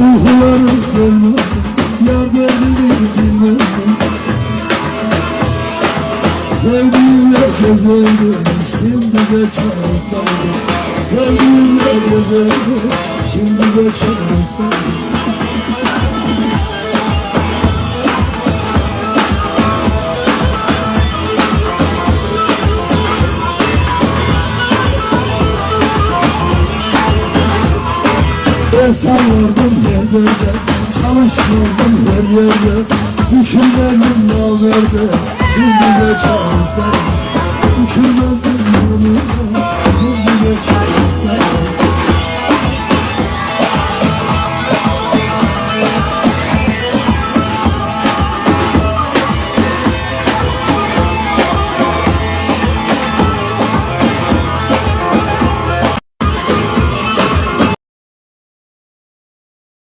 Uykularım gelmezdi Yar derdini bilmezdim Sevdiğimle gezerdim Şimdi de çalsaydım Sevdiğimle gezerdim Şimdi de çalsaydım Ben sallardım her yerde Çalışmazdım her yerde. Bükülmezdim naverde Şimdi de Şimdi de çalsam